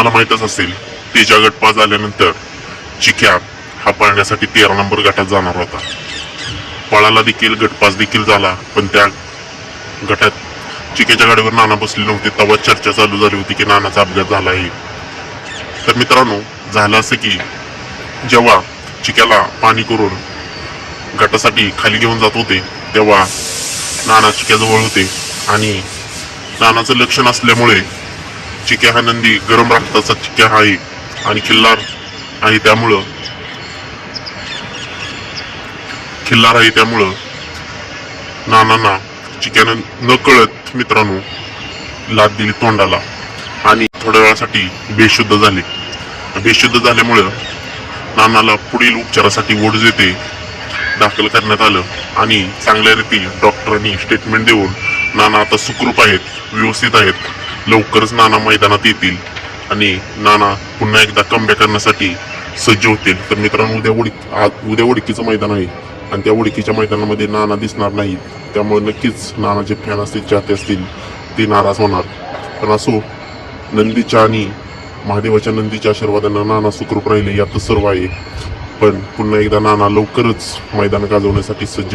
मला माहीतच असेल तेजा गट पास झाल्यानंतर चिक्या हा पळण्यासाठी तेरा नंबर गटात जाणार होता. पळाला देखील गटपास देखील झाला पण त्या गटात चिक्याच्या गाडीवर नाना बसले नव्हते. तेव्हा चर्चा चालू झाली होती की नानाचा अपघात झाला आहे तर मित्रांनो झालं असं की जेव्हा चिक्याला पाणी करून गटासाठी खाली घेऊन जात होते तेव्हा नाना चिक्याजवळ होते. आणि नानाचं लक्ष नसल्यामुळे चिक्या हा नंदी गरम रक्ताचा चिक्या हा आहे आणि खिल्लार आहे त्यामुळं खिल्लार आहे त्यामुळं नानांना चिक्यानं न कळत मित्रांनो लाद दिली तोंडाला आणि थोड्या वेळासाठी बेशुद्ध झाले. बेशुद्ध झाल्यामुळं नानाला पुढील उपचारासाठी ओढ येते दाखल करण्यात आलं आणि चांगल्या रीती डॉक्टरांनी स्टेटमेंट देऊन नाना आता सुखरूप आहेत व्यवस्थित आहेत. लवकरच नाना मैदानात येतील आणि नाना पुन्हा एकदा कमबॅक करण्यासाठी सज्ज होतील. तर मित्रांनो उद्या उडी आज उद्या उडकीचं मैदान आहे आणि त्या उडकीच्या मैदानामध्ये नाना दिसणार नाही. त्यामुळे नक्कीच नानाचे फॅन असतील चाहते असतील ते नाराज होणार. पण असो नंदीच्या आणि महादेवाच्या नंदीच्या आशीर्वादानं नाना सुखरूप राहिले यात सर्व आहे. पण पुन्हा एकदा नाना लवकरच मैदान गाजवण्यासाठी सज्ज